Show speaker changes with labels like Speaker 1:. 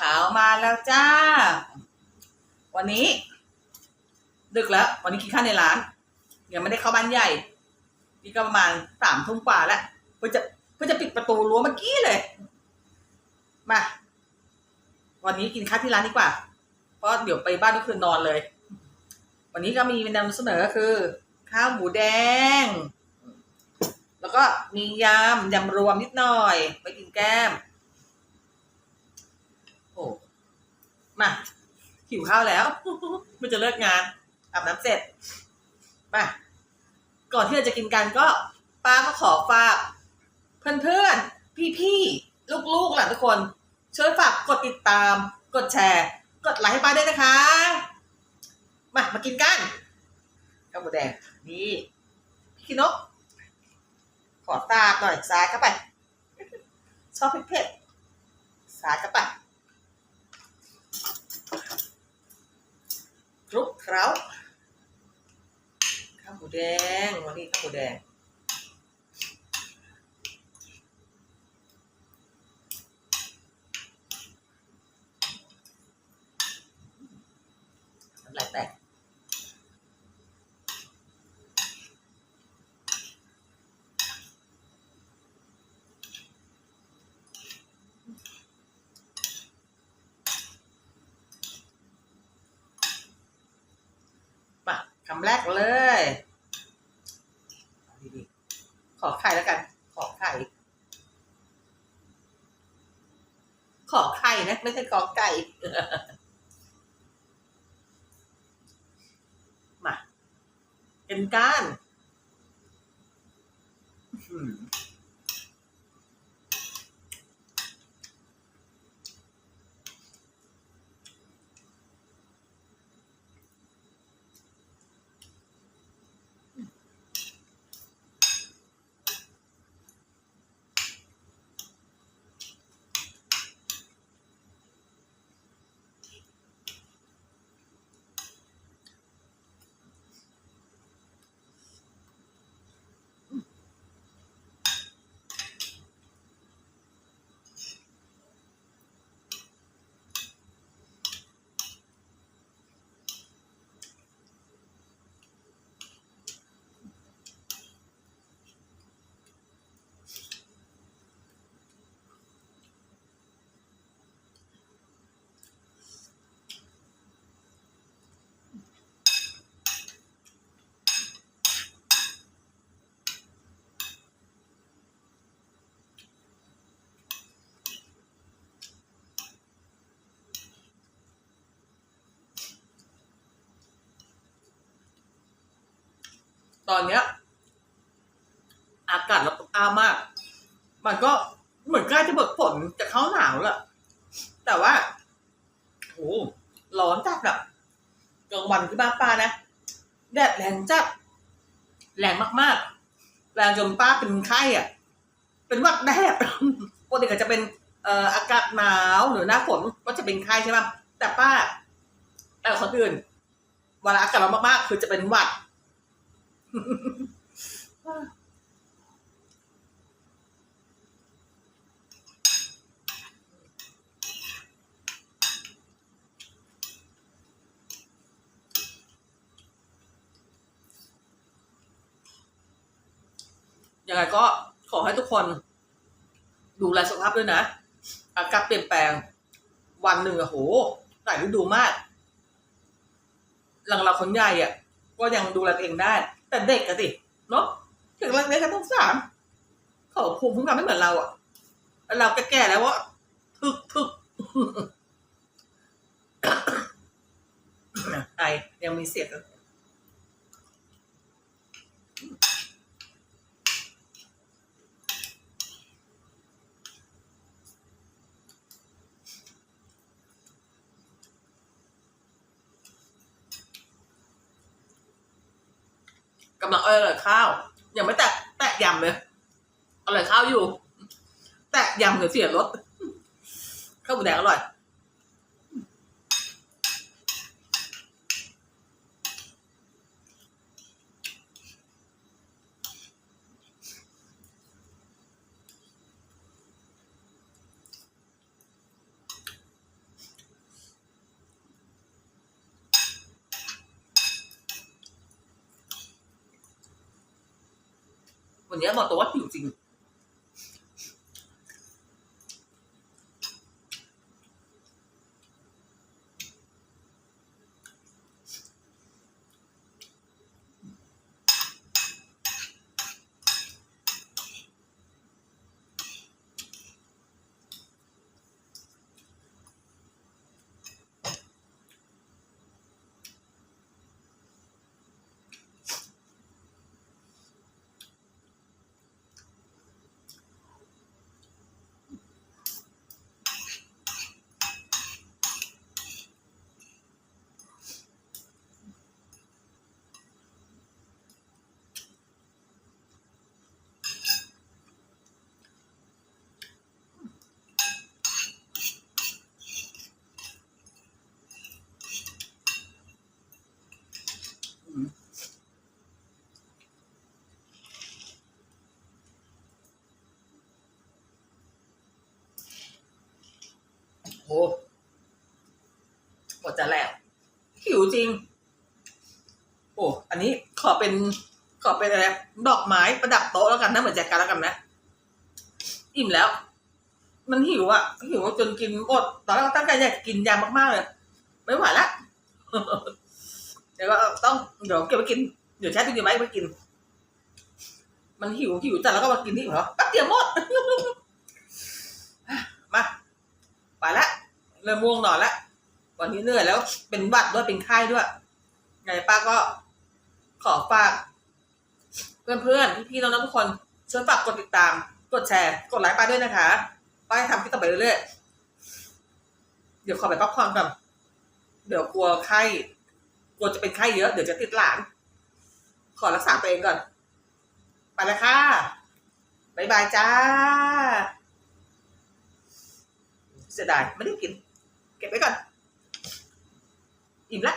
Speaker 1: ขาวมาแล้วจ้า วันนี้ ดึกแล้ว วันนี้กินข้าวในร้านยังไม่ได้เข้าบ้านใหญ่ นี่ก็ประมาณสามทุ่มกว่าแล้วเพื่อจะเพื่อจะปิดประตูรั้วเมื่อกี้เลย มา วันนี้กินข้าวที่ร้านดีกว่า เพราะเดี๋ยวไปบ้านก็คือนอนเลย วันนี้ก็มีเมนำเสนอคือ ข้าวหมูแดง แล้วก็มียำยำรวมนิดหน่อย ไปกินแก้ม โอ้มา หิวข้าวแล้วมันจะเลิกงานอาบน้ำเสร็จมาก่อนที่เราจะกินกันก็ป้าก็ขอฝากเพื่อนๆ พี่ๆ ลูกๆหล่ะทุกคนช่วยฝากกดติดตาม กดแชร์ กดไลค์ให้ป้าด้วยนะคะ มามากินกันข้าวหมูแดงนี่พี่คินก ขอตาหน่อยซ้ายเข้าไป ชอบเผ็ดๆซ้ายเข้าไปคลุก เคล้าข้าวหมูแดง วันนี้ข้าวหมูแดงน้ำลายแตกมาคำแรกเลยดีๆขอไข่แล้วกัน ขอไข่ ขอไข่นะ ไม่ใช่ขอไก่ มา เป็นก้าน ตอนเนี้ย อากาศเร้อนอ้ามาก มันก็เหมือนใกล้จะเบิกฝนจะเข้าหนาวแล้วแต่ว่าโหร้อนจัดแบบกลางวันที่บ้านป้านะแดดแรงจัดแรงมากๆ แรงจนป้าเป็นไข้อะ เป็นวัดแดดปกติก็จะเป็นเอ่ออากาศหนาวหรือหน้าฝนก็จะเป็นไข้ใช่ไหมแต่ป้าแต่คนอื่นเวลาอากาศร้อนมากๆ คือจะเป็นหวัด ยังไงก็ขอให้ทุกคน ดูแลสุขภาพด้วยนะ อากาศเปลี่ยนแปลง วันหนึ่งอะโหหลายฤดูมากหลังเราคนใหญ่อะก็ยังดูแลตัวเองได้ แต่เด็กอะสิเนาะถึงเรื่องเล็กก็ต้องสามเขาภูมิคุ้มกันไม่เหมือนเราอะเราแก่ๆแล้วว่าทึกทึกไอยังมีเสียง กำลังอร่อยข้าว ยังไม่แตะแตะยำเลยอร่อยข้าวอยู่ แตะยำเดี๋ยวเสียรสข้าวหมูแดงอร่อย วันนี้บอกตัวว่าผิวจริง โหหมดจะแล้ว หิวจริง โอ้ อันนี้ขอเป็น ขอเป็นอะไร ดอกไม้ประดับโต๊ะแล้วกันนะเหมือนแจกันแล้วกันนะ อิ่มแล้ว มันหิวอะหิวจนกินหมดตอนแรกตั้งใจอยากกินยำมากๆเลย ไม่ไหวละเดี๋ยวก็ต้องเดี๋ยวเก็บไปกิน เดี๋ยวแช่ตู้เย็นไว้ไปกิน มันหิวหิวจัดแล้วก็มากินที่เหรอแป๊บเดียวหมด มา ไปละเริ่มม่วงนอนละวันนี้เหนื่อยแล้วเป็นหวัดด้วยเป็นไข้ด้วย ไงป้าก็ ขอฝาก เพื่อนๆพี่ๆน้องๆทุกคนช่วยฝากกดติดตาม กดแชร์ กดไลค์ป้าด้วยนะคะป้าจะทำคลิปต่อไปเรื่อยๆเดี๋ยวขอไปพักผ่อนก่อนเดี๋ยวกลัวไข้กลัวจะเป็นไข้เยอะเดี๋ยวจะติดหลาน ขอรักษาตัวเองก่อน ไปแล้วค่ะบายบายจ้า เสียดายไม่ได้กิน เก็บไว้ก่อน อิ่มละ